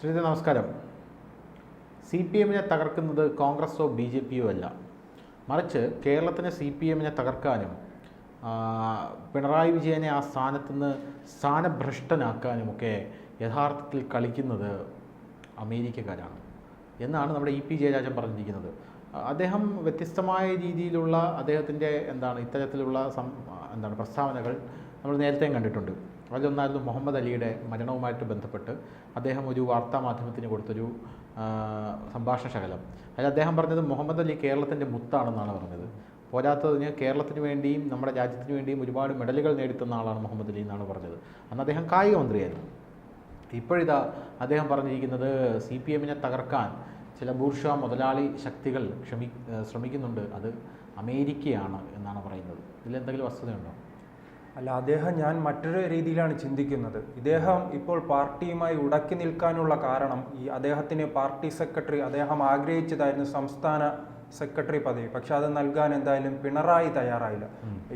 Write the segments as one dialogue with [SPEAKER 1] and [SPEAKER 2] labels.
[SPEAKER 1] ശ്രീധി നമസ്കാരം. C P എമ്മിനെ തകർക്കുന്നത് കോൺഗ്രസോ B J പിയോ അല്ല. മറിച്ച് കേരളത്തിനെ സി പി എമ്മിനെ തകർക്കാനും പിണറായി വിജയനെ ആ സ്ഥാനത്ത് നിന്ന് സ്ഥാനഭ്രഷ്ടനാക്കാനുമൊക്കെ യഥാർത്ഥത്തിൽ കളിക്കുന്നത് അമേരിക്കക്കാരാണ് എന്നാണ് നമ്മുടെ ഇ പി ജയരാജൻ പറഞ്ഞിരിക്കുന്നത്. അദ്ദേഹം വ്യത്യസ്തമായ രീതിയിലുള്ള അദ്ദേഹത്തിന്റെ എന്താണ് ഇത്തരത്തിലുള്ള എന്താണ് പ്രസ്താവനകൾ നമ്മൾ നേരത്തെയും കണ്ടിട്ടുണ്ട്. അതിലൊന്നായിരുന്നു മുഹമ്മദ് അലിയുടെ മരണവുമായിട്ട് ബന്ധപ്പെട്ട് അദ്ദേഹം ഒരു വാർത്താ മാധ്യമത്തിന് കൊടുത്തൊരു സംഭാഷണ ശകലം. അതിൽ അദ്ദേഹം പറഞ്ഞത് മുഹമ്മദ് അലി കേരളത്തിന്റെ മുത്താണെന്നാണ് പറഞ്ഞത്. പോരാത്തതിന് കേരളത്തിന് വേണ്ടിയും നമ്മുടെ രാജ്യത്തിന് വേണ്ടിയും ഒരുപാട് മെഡലുകൾ നേടിത്തുന്ന ആളാണ് മുഹമ്മദ് അലി എന്നാണ് പറഞ്ഞത്. അന്ന് അദ്ദേഹം കായിക മന്ത്രിയായിരുന്നു. ഇപ്പോഴിതാ അദ്ദേഹം പറഞ്ഞിരിക്കുന്നത് സി പി എമ്മിനെ തകർക്കാൻ ചില ബൂർഷ മുതലാളി ശക്തികൾ ക്ഷമി ശ്രമിക്കുന്നുണ്ട്. അത് അമേരിക്കയാണ് എന്നാണ് പറയുന്നത്. ഇതിലെന്തെങ്കിലും വസ്തുതയുണ്ടോ?
[SPEAKER 2] അല്ല അദ്ദേഹം ഞാൻ മറ്റൊരു രീതിയിലാണ് ചിന്തിക്കുന്നത്. ഇദ്ദേഹം ഇപ്പോൾ പാർട്ടിയുമായി ഉടക്കി നിൽക്കാനുള്ള കാരണം ഈ അദ്ദേഹത്തിന് പാർട്ടി സെക്രട്ടറി അദ്ദേഹം ആഗ്രഹിച്ചതായിരുന്നു സംസ്ഥാന സെക്രട്ടറി പദവി. പക്ഷെ അത് നൽകാൻ എന്തായാലും പിണറായി തയ്യാറായില്ല.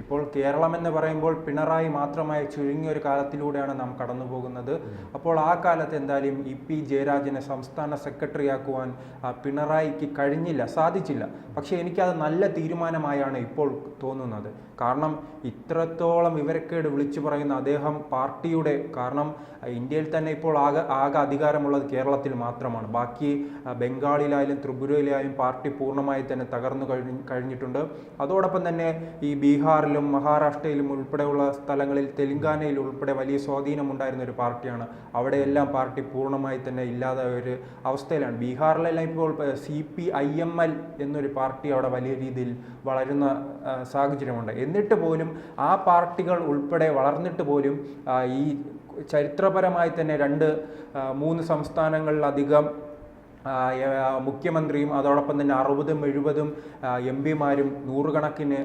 [SPEAKER 2] ഇപ്പോൾ കേരളം എന്ന് പറയുമ്പോൾ പിണറായി മാത്രമായി ചുരുങ്ങിയ ഒരു കാലത്തിലൂടെയാണ് നാം കടന്നു പോകുന്നത് അപ്പോൾ ആ കാലത്ത് എന്തായാലും ഇ പി ജയരാജനെ സംസ്ഥാന സെക്രട്ടറി ആക്കുവാൻ ആ, പിണറായിക്ക് കഴിഞ്ഞില്ല സാധിച്ചില്ല. പക്ഷേ എനിക്കത് നല്ല തീരുമാനമായാണ് ഇപ്പോൾ തോന്നുന്നത്. കാരണം ഇത്രത്തോളം വിവരക്കേട് വിളിച്ചു പറയുന്ന അദ്ദേഹം പാർട്ടിയുടെ കാരണം ഇന്ത്യയിൽ തന്നെ ഇപ്പോൾ ആകെ ആകെ അധികാരമുള്ളത് കേരളത്തിൽ മാത്രമാണ്. ബാക്കി ബംഗാളിലായാലും ത്രിപുരയിലായാലും പാർട്ടി പൂർണമായി തന്നെ തകർന്നു കഴിഞ്ഞ് കഴിഞ്ഞിട്ടുണ്ട്. അതോടൊപ്പം തന്നെ ഈ ബീഹാറിലും മഹാരാഷ്ട്രയിലും ഉൾപ്പെടെയുള്ള സ്ഥലങ്ങളിൽ തെലങ്കാനയിൽ ഉൾപ്പെടെ വലിയ സ്വാധീനമുണ്ടായിരുന്ന ഒരു പാർട്ടിയാണ്. അവിടെയെല്ലാം പാർട്ടി പൂർണമായി തന്നെ ഇല്ലാതായ ഒരു അവസ്ഥയിലാണ്. ബീഹാറിലെല്ലാം ഇപ്പോൾ C P I M L എന്നൊരു പാർട്ടി അവിടെ വലിയ രീതിയിൽ വളരുന്ന സാഹചര്യമുണ്ട്. എന്നിട്ട് പോലും ആ പാർട്ടികൾ ഉൾപ്പെടെ വളർന്നിട്ട് പോലും ഈ ചരിത്രപരമായി തന്നെ രണ്ട് മൂന്ന് സംസ്ഥാനങ്ങളിലധികം മുഖ്യമന്ത്രിയും അതോടൊപ്പം തന്നെ അറുപതും എഴുപതും എം പിമാരും നൂറുകണക്കിന്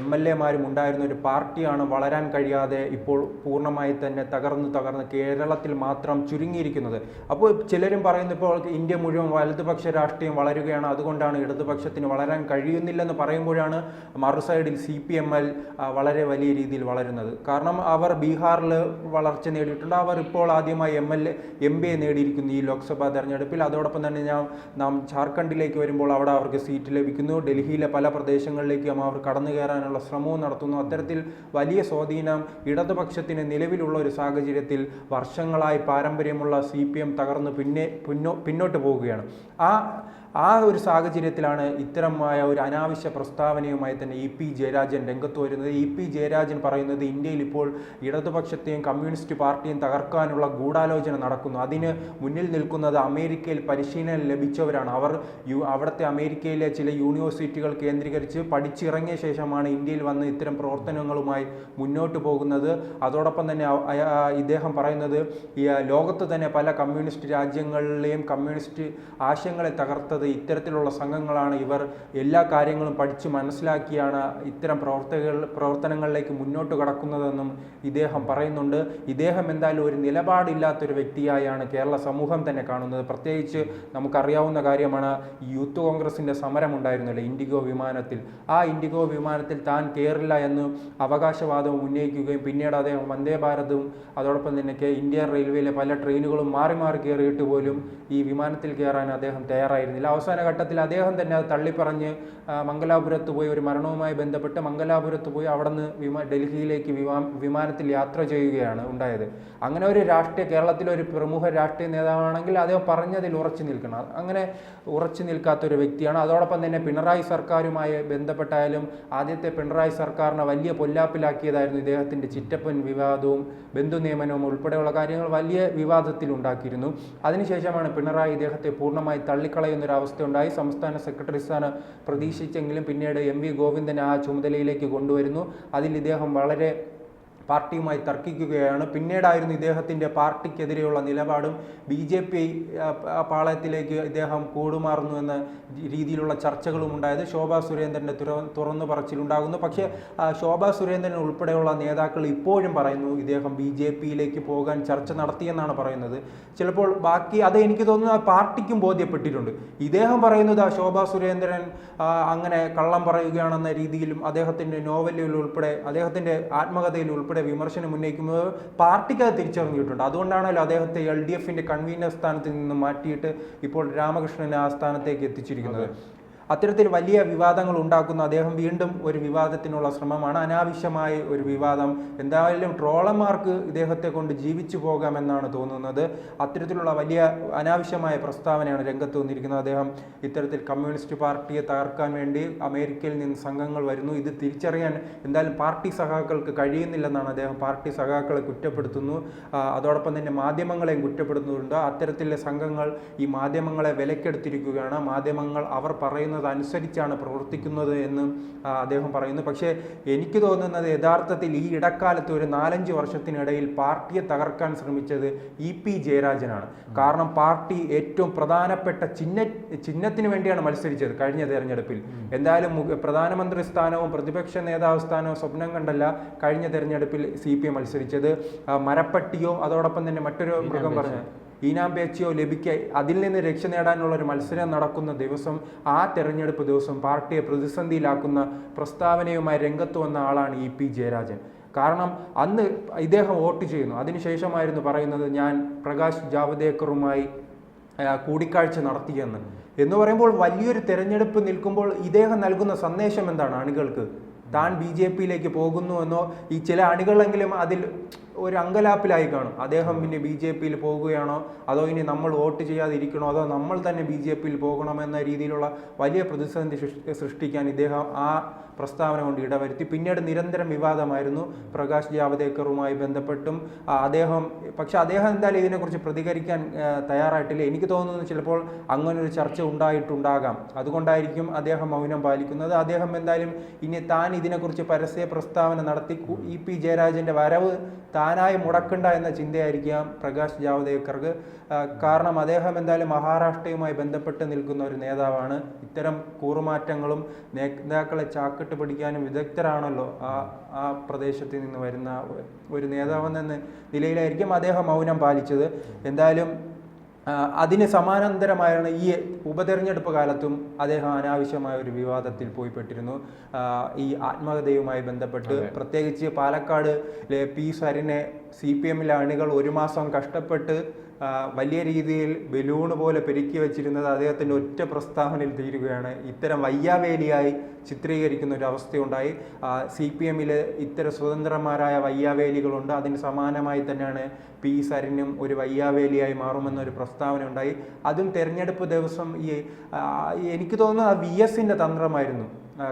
[SPEAKER 2] എം എൽ എമാരും ഉണ്ടായിരുന്ന ഒരു പാർട്ടിയാണ് വളരാൻ കഴിയാതെ ഇപ്പോൾ പൂർണമായി തന്നെ തകർന്നു തകർന്ന് കേരളത്തിൽ മാത്രം ചുരുങ്ങിയിരിക്കുന്നത്. അപ്പോൾ ചിലരും പറയുന്നു ഇപ്പോൾ ഇന്ത്യ മുഴുവൻ വലതുപക്ഷ രാഷ്ട്രീയം വളരുകയാണ് അതുകൊണ്ടാണ് ഇടതുപക്ഷത്തിന് വളരാൻ കഴിയുന്നില്ലെന്ന് പറയുമ്പോഴാണ് മറുസൈഡിൽ സി പി എം എൽ വളരെ വലിയ രീതിയിൽ വളരുന്നത്. കാരണം അവർ ബീഹാറിൽ വളർച്ച നേടിയിട്ടുണ്ട്. അവർ ഇപ്പോൾ ആദ്യമായി M L A M P A നേടിയിരിക്കുന്നു ഈ ലോക്സഭാ തെരഞ്ഞെടുപ്പിൽ. അതോടൊപ്പം തന്നെ ഞാൻ നാം ജാർഖണ്ഡിലേക്ക് വരുമ്പോൾ അവിടെ അവർക്ക് സീറ്റ് ലഭിക്കുന്നു. ഡൽഹിയിലെ പല പ്രദേശങ്ങളിലേക്കും അവർ കടന്നു കയറാനുള്ള ശ്രമവും നടത്തുന്നു. അത്തരത്തിൽ വലിയ സ്വാധീനം ഇടതുപക്ഷത്തിന് നിലവിലുള്ള ഒരു സാഹചര്യത്തിൽ വർഷങ്ങളായി പാരമ്പര്യമുള്ള സി പി എം തകർന്ന് പിന്നെ പിന്നോ പിന്നോട്ട് പോവുകയാണ്. ആ ആ ഒരു സാഹചര്യത്തിലാണ് ഇത്തരമായ ഒരു അനാവശ്യ പ്രസ്താവനയുമായി തന്നെ ഇ പി ജയരാജൻ രംഗത്ത് വരുന്നത്. ഇ പി ജയരാജൻ പറയുന്നത് ഇന്ത്യയിൽ ഇപ്പോൾ ഇടതുപക്ഷത്തെയും കമ്മ്യൂണിസ്റ്റ് പാർട്ടിയും തകർക്കാനുള്ള ഗൂഢാലോചന നടക്കുന്നു. അതിന് മുന്നിൽ നിൽക്കുന്നത് അമേരിക്കയിൽ പരിശീലനം ലഭിച്ചവരാണ്. അവർ യു അവിടുത്തെ അമേരിക്കയിലെ ചില യൂണിവേഴ്സിറ്റികൾ കേന്ദ്രീകരിച്ച് പഠിച്ചിറങ്ങിയ ശേഷമാണ് ഇന്ത്യയിൽ വന്ന് ഇത്തരം പ്രവർത്തനങ്ങളുമായി മുന്നോട്ട് പോകുന്നത്. അതോടൊപ്പം തന്നെ ഇദ്ദേഹം പറയുന്നത് ഈ ലോകത്ത് തന്നെ പല കമ്മ്യൂണിസ്റ്റ് രാജ്യങ്ങളിലെയും കമ്മ്യൂണിസ്റ്റ് ആശയങ്ങളെ തകർത്തത് ഇത്തരത്തിലുള്ള സംഘങ്ങളാണ് ഇവർ എല്ലാ കാര്യങ്ങളും പഠിച്ച് മനസ്സിലാക്കിയാണ് ഇത്തരം പ്രവർത്തകൾ പ്രവർത്തനങ്ങളിലേക്ക് മുന്നോട്ട് കടക്കുന്നതെന്നും ഇദ്ദേഹം പറയുന്നുണ്ട്. ഇദ്ദേഹം എന്തായാലും ഒരു നിലപാടില്ലാത്തൊരു വ്യക്തിയായാണ് കേരള സമൂഹം തന്നെ കാണുന്നത്. പ്രത്യേകിച്ച് നമുക്കറിയാവുന്ന കാര്യമാണ് യൂത്ത് കോൺഗ്രസിന്റെ സമരം ഉണ്ടായിരുന്നല്ലോ ഇൻഡിഗോ വിമാനത്തിൽ. ആ ഇൻഡിഗോ വിമാനത്തിൽ താൻ കയറില്ല എന്ന് അവകാശവാദവും ഉന്നയിക്കുകയും പിന്നീട് അദ്ദേഹം വന്ദേ ഭാരതും അതോടൊപ്പം തന്നെ ഇന്ത്യൻ റെയിൽവേയിലെ പല ട്രെയിനുകളും മാറി മാറി കയറിയിട്ട് പോലും ഈ വിമാനത്തിൽ കയറാൻ അദ്ദേഹം തയ്യാറായിരുന്നില്ല. അവസാന ഘട്ടത്തിൽ അദ്ദേഹം തന്നെ അത് തള്ളിപ്പറഞ്ഞ് മംഗലാപുരത്ത് പോയി ഒരു മരണവുമായി ബന്ധപ്പെട്ട് മംഗലാപുരത്ത് പോയി അവിടെ നിന്ന് വിമാ ഡൽഹിയിലേക്ക് വിമാ വിമാനത്തിൽ യാത്ര ചെയ്യുകയാണ് ഉണ്ടായത്. അങ്ങനെ ഒരു രാഷ്ട്രീയ കേരളത്തിലെ ഒരു പ്രമുഖ രാഷ്ട്രീയ നേതാവാണെങ്കിൽ അദ്ദേഹം പറഞ്ഞതിൽ ഉറച്ചു നിൽക്കണം. അങ്ങനെ ഉറച്ചു നിൽക്കാത്ത ഒരു വ്യക്തിയാണ്. അതോടൊപ്പം തന്നെ പിണറായി സർക്കാരുമായി ബന്ധപ്പെട്ടായാലും ആദ്യത്തെ പിണറായി സർക്കാരിനെ വലിയ പൊല്ലാപ്പിലാക്കിയതായിരുന്നു ഇദ്ദേഹത്തിന്റെ ചിറ്റപ്പൻ വിവാദവും ബന്ധു നിയമനവും ഉൾപ്പെടെയുള്ള കാര്യങ്ങൾ വലിയ വിവാദത്തിൽ ഉണ്ടാക്കിയിരുന്നു അതിനുശേഷമാണ് പിണറായി ഇദ്ദേഹത്തെ പൂർണമായി തള്ളിക്കളയുന്ന ഒരു അവസ്ഥ ഉണ്ടായി സംസ്ഥാന സെക്രട്ടറി സ്ഥാനം പ്രതീക്ഷിച്ചെങ്കിലും പിന്നീട് എം വി ഗോവിന്ദനെ ആ ചുമതലയിലേക്ക് കൊണ്ടുവരുന്നു. അതിൽ ഇദ്ദേഹം വളരെ പാർട്ടിയുമായി തർക്കിക്കുകയാണ്. പിന്നീടായിരുന്നു ഇദ്ദേഹത്തിന്റെ പാർട്ടിക്കെതിരെയുള്ള നിലപാടും ബി ജെ പി പാളയത്തിലേക്ക് ഇദ്ദേഹം കൂടുമാറുന്നു എന്ന രീതിയിലുള്ള ചർച്ചകളും ഉണ്ടായത് ശോഭാ സുരേന്ദ്രന്റെ തുറ തുറന്നു പറച്ചിലുണ്ടാകുന്നു. പക്ഷേ ശോഭാ സുരേന്ദ്രൻ ഉൾപ്പെടെയുള്ള നേതാക്കൾ ഇപ്പോഴും പറയുന്നു ഇദ്ദേഹം ബി ജെ പിയിലേക്ക് പോകാൻ ചർച്ച നടത്തിയെന്നാണ് പറയുന്നത്. ചിലപ്പോൾ ബാക്കി അത് എനിക്ക് തോന്നുന്നു പാർട്ടിക്കും ബോധ്യപ്പെട്ടിട്ടുണ്ട്. ഇദ്ദേഹം പറയുന്നത് ആ ശോഭാ സുരേന്ദ്രൻ അങ്ങനെ കള്ളം പറയുകയാണെന്ന രീതിയിലും അദ്ദേഹത്തിന്റെ നോവലിൽ ഉൾപ്പെടെ അദ്ദേഹത്തിന്റെ ആത്മകഥയിൽ ഉൾപ്പെടെ ഉൾപ്പെടെ വിമർശനം ഉന്നയിക്കുന്നത് പാർട്ടിക്ക് അത് തിരിച്ചറിഞ്ഞിട്ടുണ്ട് അതുകൊണ്ടാണല്ലോ അദ്ദേഹത്തെ എൽ ഡി എഫിന്റെ കൺവീനർ സ്ഥാനത്ത് നിന്ന് മാറ്റിയിട്ട് ഇപ്പോൾ രാമകൃഷ്ണനെ ആ സ്ഥാനത്തേക്ക് എത്തിച്ചിരിക്കുന്നത്. അത്തരത്തിൽ വലിയ വിവാദങ്ങൾ ഉണ്ടാക്കുന്ന. അദ്ദേഹം വീണ്ടും ഒരു വിവാദത്തിനുള്ള ശ്രമമാണ്. അനാവശ്യമായ ഒരു വിവാദം. എന്തായാലും ട്രോളന്മാർക്ക് ഇദ്ദേഹത്തെ കൊണ്ട് ജീവിച്ചു പോകാമെന്നാണ് തോന്നുന്നത്. അത്തരത്തിലുള്ള വലിയ അനാവശ്യമായ പ്രസ്താവനയാണ് രംഗത്ത് വന്നിരിക്കുന്നത്. അദ്ദേഹം ഇത്തരത്തിൽ കമ്മ്യൂണിസ്റ്റ് പാർട്ടിയെ തകർക്കാൻ വേണ്ടി അമേരിക്കയിൽ നിന്ന് സംഘങ്ങൾ വരുന്നു. ഇത് തിരിച്ചറിയാൻ എന്തായാലും പാർട്ടി സഖാക്കൾക്ക് കഴിയുന്നില്ലെന്നാണ് അദ്ദേഹം പാർട്ടി സഖാക്കളെ കുറ്റപ്പെടുത്തുന്നു. അതോടൊപ്പം തന്നെ മാധ്യമങ്ങളെയും കുറ്റപ്പെടുത്തുന്നുണ്ട്. അത്തരത്തിലെ സംഘങ്ങൾ ഈ മാധ്യമങ്ങളെ വിലക്കെടുത്തിരിക്കുകയാണ്. മാധ്യമങ്ങൾ അവർ പറയുന്നത് അനുസരിച്ചാണ് പ്രവർത്തിക്കുന്നത് എന്ന് അദ്ദേഹം പറയുന്നു. പക്ഷേ എനിക്ക് തോന്നുന്നത് യഥാർത്ഥത്തിൽ ഈ ഇടക്കാലത്ത് ഒരു നാലഞ്ച് വർഷത്തിനിടയിൽ പാർട്ടിയെ തകർക്കാൻ ശ്രമിച്ചത് ഇ പി ജയരാജനാണ്. കാരണം പാർട്ടി ഏറ്റവും പ്രധാനപ്പെട്ട ചിഹ്ന ചിഹ്നത്തിന് വേണ്ടിയാണ് മത്സരിച്ചത് കഴിഞ്ഞ തെരഞ്ഞെടുപ്പിൽ. എന്തായാലും പ്രധാനമന്ത്രി സ്ഥാനവും പ്രതിപക്ഷ നേതാവ് സ്ഥാനവും സ്വപ്നം കണ്ടല്ല കഴിഞ്ഞ തെരഞ്ഞെടുപ്പിൽ സി പി എം മത്സരിച്ചത്. മരപ്പട്ടിയോ അതോടൊപ്പം തന്നെ മറ്റൊരു മൃഗം പറഞ്ഞ ഈനാം പേച്ചിയോ ലഭിക്കുക അതിൽ നിന്ന് രക്ഷ നേടാനുള്ള ഒരു മത്സരം നടക്കുന്ന ദിവസം ആ തെരഞ്ഞെടുപ്പ് ദിവസം പാർട്ടിയെ പ്രതിസന്ധിയിലാക്കുന്ന പ്രസ്താവനയുമായി രംഗത്ത് വന്ന ആളാണ് ഇ പി ജയരാജൻ. കാരണം അന്ന് ഇദ്ദേഹം വോട്ട് ചെയ്യുന്നു. അതിനുശേഷമായിരുന്നു പറയുന്നത് ഞാൻ പ്രകാശ് ജാവദേക്കറുമായി കൂടിക്കാഴ്ച നടത്തിയെന്ന്. എന്ന് പറയുമ്പോൾ വലിയൊരു തെരഞ്ഞെടുപ്പ് നിൽക്കുമ്പോൾ ഇദ്ദേഹം നൽകുന്ന സന്ദേശം എന്താണ് അണികൾക്ക് താൻ ബി ജെ പിയിലേക്ക് പോകുന്നുവെന്നോ ഈ ചില അണികളെങ്കിലും അതിൽ ഒരു അങ്കലാപ്പിലായി കാണും. അദ്ദേഹം പിന്നെ ബി ജെ പിയിൽ പോകുകയാണോ? അതോ ഇനി നമ്മൾ വോട്ട് ചെയ്യാതിരിക്കണോ? അതോ നമ്മൾ തന്നെ ബി ജെ പിയിൽ പോകണമെന്ന രീതിയിലുള്ള വലിയ പ്രതിസന്ധി സൃഷ്ടിക്കാൻ ഇദ്ദേഹം ആ പ്രസ്താവന കൊണ്ട് ഇടവരുത്തി. പിന്നീട് നിരന്തരം വിവാദമായിരുന്നു. പ്രകാശ് ജാവദേക്കറുമായി ബന്ധപ്പെട്ടും അദ്ദേഹം പക്ഷെ അദ്ദേഹം എന്തായാലും ഇതിനെക്കുറിച്ച് പ്രതികരിക്കാൻ തയ്യാറായിട്ടില്ല. എനിക്ക് തോന്നുന്നു ചിലപ്പോൾ അങ്ങനെ ഒരു ചർച്ച ഉണ്ടായിട്ടുണ്ടാകാം. അതുകൊണ്ടായിരിക്കും അദ്ദേഹം മൗനം പാലിക്കുന്നത്. അദ്ദേഹം എന്തായാലും ഇനി താൻ ഇതിനെക്കുറിച്ച് പരസ്യ പ്രസ്താവന നടത്തി ഇ പി ജയരാജന്റെ വരവ് താനായി മുടക്കണ്ട എന്ന ചിന്തയായിരിക്കാം പ്രകാശ് ജാവദേക്കർക്ക്. കാരണം അദ്ദേഹം എന്തായാലും മഹാരാഷ്ട്രയുമായി ബന്ധപ്പെട്ട് നിൽക്കുന്ന ഒരു നേതാവാണ്. ഇത്തരം കൂറുമാറ്റങ്ങളും നേതാക്കളെ ചാക്കിട്ട് പിടിക്കാനും വിദഗ്ധരാണല്ലോ ആ ആ പ്രദേശത്ത് നിന്ന് വരുന്ന ഒരു നേതാവെന്ന നിലയിലായിരിക്കും അദ്ദേഹം മൗനം പാലിച്ചത്. എന്തായാലും അതിന് സമാനാന്തരമായാണ് ഈ ഉപതെരഞ്ഞെടുപ്പ് കാലത്തും അദ്ദേഹം അനാവശ്യമായ ഒരു വിവാദത്തിൽ പോയിപ്പെട്ടിരുന്നു. ഈ ആത്മകഥയുമായി ബന്ധപ്പെട്ട് പ്രത്യേകിച്ച് പാലക്കാട് പി സരിനെ സി പി എമ്മിലെ അണികൾ ഒരു മാസം കഷ്ടപ്പെട്ട് വലിയ രീതിയിൽ ബലൂണ് പോലെ പെരുക്കി വെച്ചിരുന്നത് അദ്ദേഹത്തിന്റെ ഒറ്റ പ്രസ്താവനയിൽ തീരുകയാണ്. ഇത്തരം വയ്യാവേലിയായി ചിത്രീകരിക്കുന്ന ഒരു അവസ്ഥയുണ്ടായി. സി പി എമ്മിൽ ഇത്തരം സ്വതന്ത്രന്മാരായ വയ്യാവേലികളുണ്ട്. അതിന് സമാനമായി തന്നെയാണ് പി സരിനും ഒരു വയ്യാവേലിയായി മാറുമെന്നൊരു പ്രസ്താവന ഉണ്ടായി. അതും തെരഞ്ഞെടുപ്പ് ദിവസം ഈ എനിക്ക് എനിക്ക് തോന്നുന്നത് വി എസിന്റെ തന്ത്രമായിരുന്നു.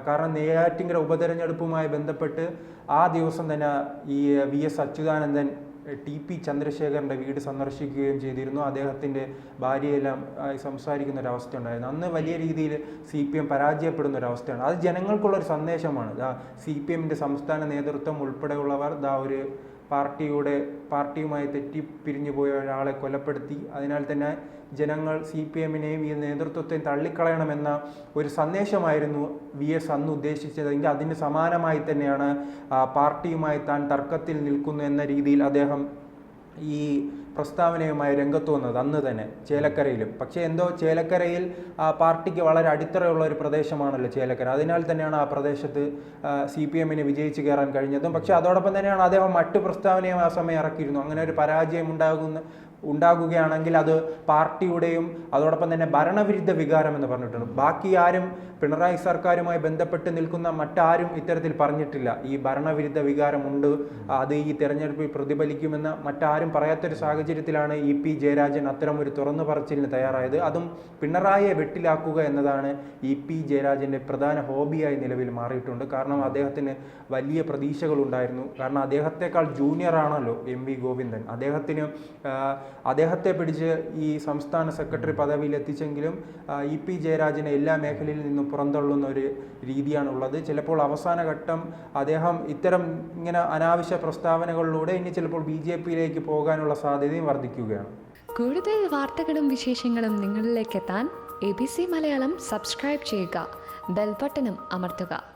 [SPEAKER 2] കാരണം നെയ്യാറ്റിങ്കര ഉപതെരഞ്ഞെടുപ്പുമായി ബന്ധപ്പെട്ട് ആ ദിവസം തന്നെ ഈ V S Achuthanandan T P ചന്ദ്രശേഖരന്റെ വീട് സന്ദർശിക്കുകയും ചെയ്തിരുന്നു. അദ്ദേഹത്തിന്റെ ഭാര്യയെല്ലാം സംസാരിക്കുന്ന ഒരവസ്ഥ ഉണ്ടായിരുന്നു അന്ന് വലിയ രീതിയിൽ സി പി എം പരാജയപ്പെടുന്ന ഒരവസ്ഥയാണ് അത് ജനങ്ങൾക്കുള്ള ഒരു സന്ദേശമാണ്. സി പി എമ്മിന്റെ സംസ്ഥാന നേതൃത്വം ഉൾപ്പെടെയുള്ളവർ ദാ ഒരു പാർട്ടിയുടെ പാർട്ടിയുമായി തെറ്റി പിരിഞ്ഞു പോയ ഒരാളെ കൊലപ്പെടുത്തി അതിനാൽ തന്നെ ജനങ്ങൾ സി പി എമ്മിനെയും ഈ നേതൃത്വത്തെയും തള്ളിക്കളയണമെന്ന ഒരു സന്ദേശമായിരുന്നു വി എസ് അന്ന് ഉദ്ദേശിച്ചതെങ്കിൽ അതിന് സമാനമായി തന്നെയാണ് പാർട്ടിയുമായി താൻ തർക്കത്തിൽ നിൽക്കുന്നു എന്ന രീതിയിൽ അദ്ദേഹം ഈ പ്രസ്താവനയുമായി രംഗത്ത് വന്നത് അന്ന് തന്നെ ചേലക്കരയിലും. പക്ഷേ എന്തോ ചേലക്കരയിൽ ആ പാർട്ടിക്ക് വളരെ അടിത്തറയുള്ള ഒരു പ്രദേശമാണല്ലോ ചേലക്കര. അതിനാൽ തന്നെയാണ് ആ പ്രദേശത്ത് സി പി എമ്മിന് വിജയിച്ച് കയറാൻ കഴിഞ്ഞതും. പക്ഷേ അതോടൊപ്പം തന്നെയാണ് അദ്ദേഹം മറ്റു പ്രസ്താവനയും ആ സമയം ഇറക്കിയിരുന്നു. അങ്ങനെ ഒരു പരാജയം ഉണ്ടാകുന്ന ഉണ്ടാകുകയാണെങ്കിൽ അത് പാർട്ടിയുടെയും അതോടൊപ്പം തന്നെ ഭരണവിരുദ്ധ വികാരം എന്ന് പറഞ്ഞിട്ടുണ്ട്. ബാക്കി ആരും പിണറായി സർക്കാരുമായി ബന്ധപ്പെട്ട് നിൽക്കുന്ന മറ്റാരും ഇത്തരത്തിൽ പറഞ്ഞിട്ടില്ല. ഈ ഭരണവിരുദ്ധ വികാരമുണ്ട് അത് ഈ തെരഞ്ഞെടുപ്പിൽ പ്രതിഫലിക്കുമെന്ന് മറ്റാരും പറയാത്തൊരു സാഹചര്യത്തിലാണ് ഇ പി ജയരാജൻ അത്തരം ഒരു തുറന്നു പറച്ചിലിന് തയ്യാറായത്. അതും പിണറായിയെ വെട്ടിലാക്കുക എന്നതാണ് ഇ പി ജയരാജന്റെ പ്രധാന ഹോബിയായി നിലവിൽ മാറിയിട്ടുണ്ട്. കാരണം അദ്ദേഹത്തിന് വലിയ പ്രതീക്ഷകളുണ്ടായിരുന്നു. കാരണം അദ്ദേഹത്തെക്കാൾ ജൂനിയറാണല്ലോ എം വി ഗോവിന്ദൻ. അദ്ദേഹത്തിന് അദ്ദേഹത്തെ പിടിച്ച് ഈ സംസ്ഥാന സെക്രട്ടറി പദവിയിൽ എത്തിച്ചെങ്കിലും ഇ പി ജയരാജനെ എല്ലാ മേഖലയിൽ നിന്നും പുറന്തള്ളുന്ന ഒരു രീതിയാണുള്ളത്. ചിലപ്പോൾ അവസാന ഘട്ടം അദ്ദേഹം ഇത്തരം ഇങ്ങനെ അനാവശ്യ പ്രസ്താവനകളിലൂടെ ഇനി ചിലപ്പോൾ ബി ജെ പിയിലേക്ക് പോകാനുള്ള സാധ്യതയും വർദ്ധിക്കുകയാണ്.
[SPEAKER 3] കൂടുതൽ വാർത്തകളും വിശേഷങ്ങളും നിങ്ങളിലേക്ക് എത്താൻ A B C Malayalam subscribe ചെയ്യുക. ബെൽബട്ടനും അമർത്തുക.